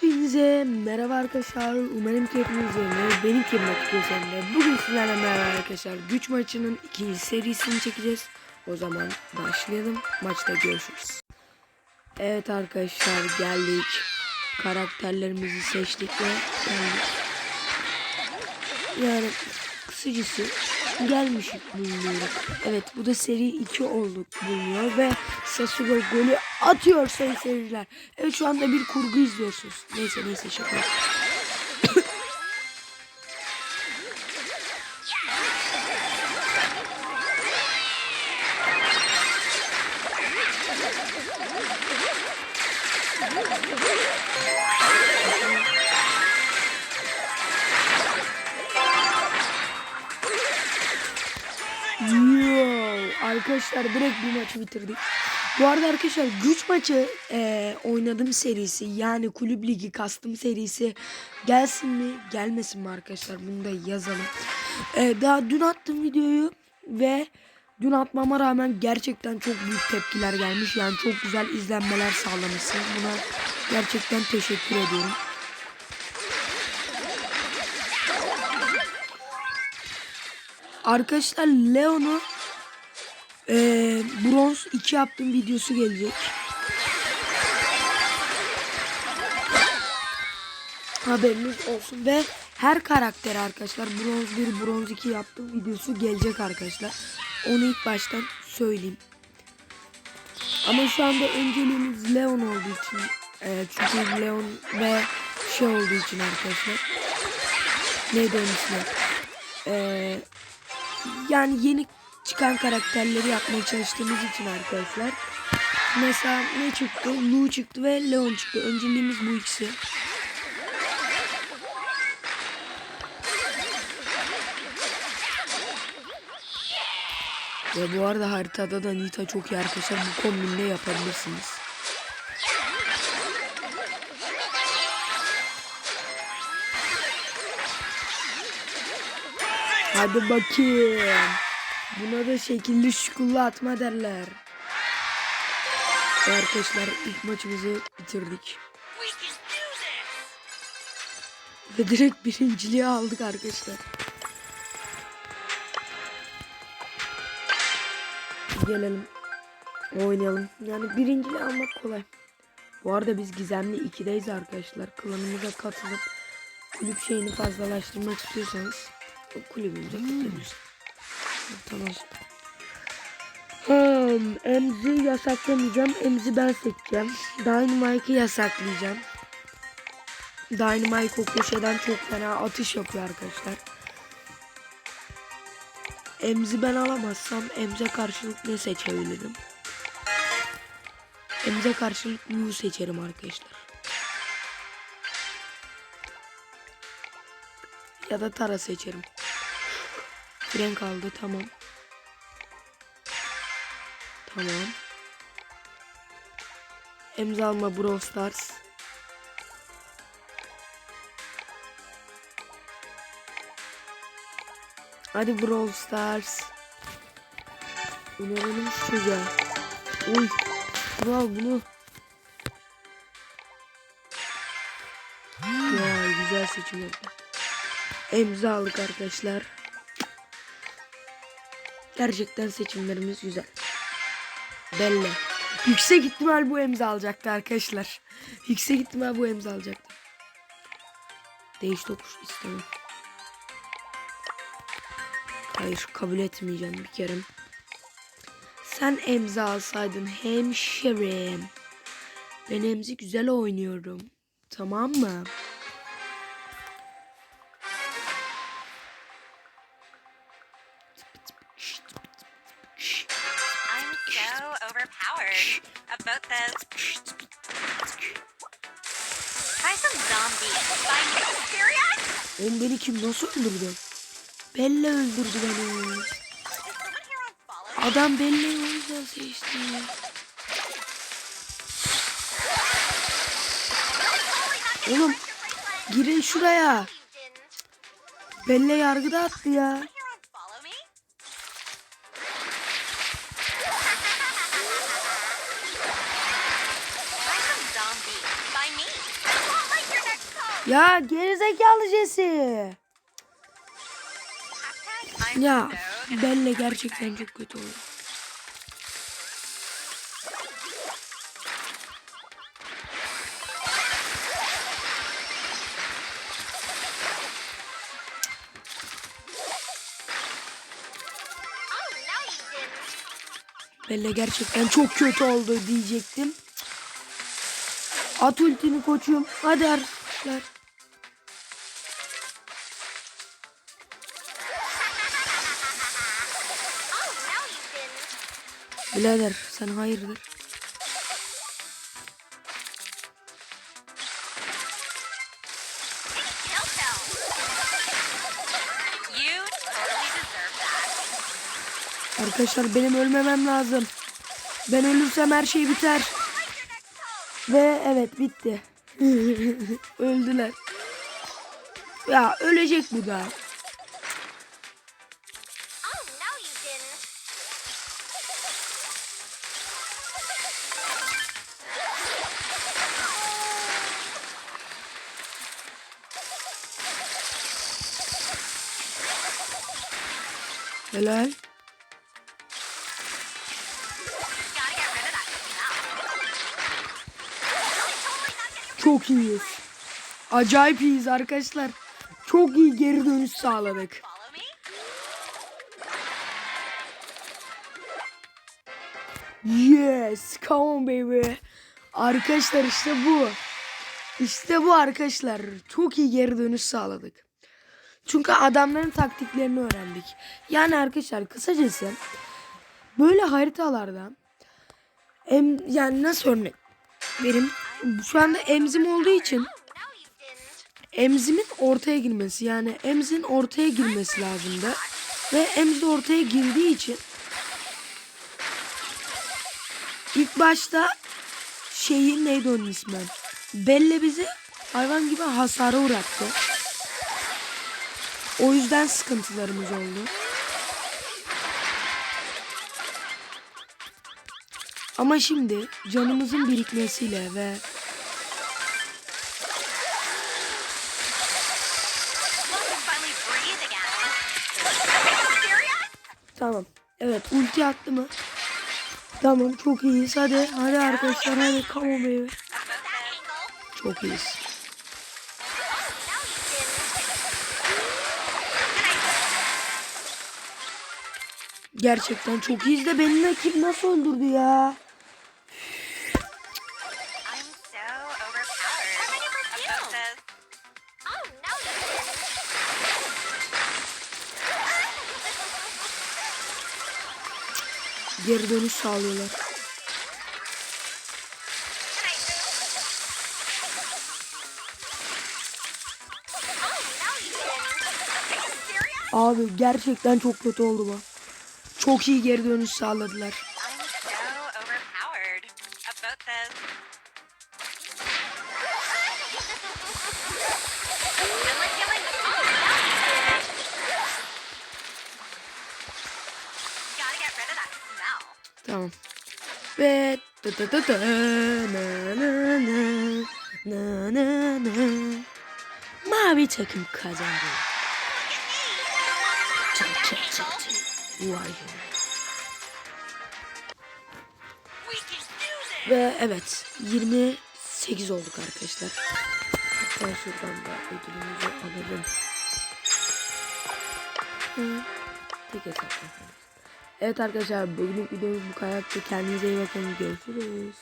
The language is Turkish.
Hepinize merhaba arkadaşlar. Umarım ki hepiniz yerine benim kim üzerinde. Bugün sizlerle beraber arkadaşlar güç maçının ikinci serisini çekeceğiz. O zaman başlayalım. Maçta görüşürüz. Evet arkadaşlar geldik. Karakterlerimizi seçtik ve geldik. Yani kısacası gelmiş bulunuyor. Evet bu da seri 2 olduk bulunuyor ve Sasuke golü atıyor sayın seyirciler. Evet şu anda bir kurgu izliyorsunuz. Neyse neyse şaka. Yo, arkadaşlar direkt bir maçı bitirdik. Bu arada arkadaşlar güç maçı e, oynadım serisi yani kulüp ligi kastım serisi gelsin mi gelmesin mi arkadaşlar bunu da yazalım. E, daha dün attım videoyu ve dün atmama rağmen gerçekten çok büyük tepkiler gelmiş. Yani çok güzel izlenmeler sağlamışsınız. Buna gerçekten teşekkür ediyorum. Arkadaşlar Leon'u e, bronz 2 yaptığım videosu gelecek. Haberiniz olsun ve her karakter arkadaşlar bronz 1 bronz 2 yaptığım videosu gelecek arkadaşlar. Onu ilk baştan söyleyeyim. Ama şu anda önceliğimiz Leon olduğu için e, çünkü Leon ve şey olduğu için arkadaşlar. Neydi onun ismi? Eee yani yeni çıkan karakterleri yapmaya çalıştığımız için arkadaşlar. Mesela ne çıktı? Lu çıktı ve Leon çıktı. Önceliğimiz bu ikisi. Ve bu arada haritada da Nita çok iyi arkadaşlar. Bu kombinle yapabilirsiniz. Hadi bakayım. Buna da şekilli şukullu atma derler. Arkadaşlar ilk maçımızı bitirdik. Ve direkt birinciliği aldık arkadaşlar. Gelelim. Oynayalım. Yani birinciliği almak kolay. Bu arada biz Gizemli 2'deyiz arkadaşlar. Klanımıza katılıp kulüp şeyini fazlalaştırmak istiyorsanız kulübümüze katılabilirsiniz. Tamam. Emzi yasaklamayacağım. Emzi ben seçeceğim. Dynamite'ı yasaklayacağım. Dynamite o köşeden çok fena atış yapıyor arkadaşlar. Emzi ben alamazsam Emze karşılık ne seçebilirim? Emze karşılık Mew seçerim arkadaşlar. Ya da Tara seçerim. Fren kaldı tamam. Tamam. Emza alma Brawl Stars. Hadi Brawl Stars. Önerelim şu çocuğa. Uy. Bunu bunu. Vay güzel seçim oldu. Emza aldık arkadaşlar. Gerçekten seçimlerimiz güzel. Belli. Yüksek ihtimal bu emza alacaktı arkadaşlar. Yüksek ihtimal bu emza alacaktı. Değiş tokuş istemem. Hayır kabul etmeyeceğim bir kere. Sen emza alsaydın hemşerim. Ben emzi güzel oynuyorum. Tamam mı? Overpowered. About those. Try beni kim nasıl öldürdü? Bella öldürdü beni. Adam Bella'yı o yüzden seçti. Oğlum girin şuraya. Bella yargıda attı ya. Ya gerizekalı Jesse. Ya. Belle gerçekten çok kötü oldu. Belle gerçekten çok kötü oldu diyecektim. At ultini koçum. Hadi arkadaşlar. Birader sen hayırdır? Arkadaşlar benim ölmemem lazım. Ben ölürsem her şey biter. Ve evet bitti. Öldüler. Ya ölecek bu da. Getting Çok iyiyiz. Acayip iyiyiz arkadaşlar. Çok iyi geri dönüş sağladık. Yes, come on baby. Arkadaşlar işte bu. İşte bu arkadaşlar. Çok iyi geri dönüş sağladık. Çünkü adamların taktiklerini öğrendik. Yani arkadaşlar kısacası böyle haritalarda em, yani nasıl örnek vereyim? Şu anda emzim olduğu için emzimin ortaya girmesi yani emzin ortaya girmesi lazımdı. Ve emzi ortaya girdiği için ilk başta şeyin neydi onun ismi? Belle bizi hayvan gibi hasara uğrattı. O yüzden sıkıntılarımız oldu. Ama şimdi canımızın birikmesiyle ve? Tamam. Evet ulti attı mı? Tamam çok iyiyiz. Hadi hadi arkadaşlar hadi come on baby. Çok iyiyiz. Gerçekten çok iyiyiz de beni rakip nasıl öldürdü ya? Geri dönüş sağlıyorlar. Abi gerçekten çok kötü oldu bu. Çok iyi geri dönüş sağladılar. Tamam. Ve tı tı tı tı, na na na, na na na. Mavi takım kazandı. Tı tı tı. Vay! Ve evet 28 olduk arkadaşlar. Hatta şuradan da ödülümüzü alalım. Hı, Tek hesap yaparız. Evet arkadaşlar bugünlük videomuz bu kadar. Kendinize iyi bakın. Görüşürüz.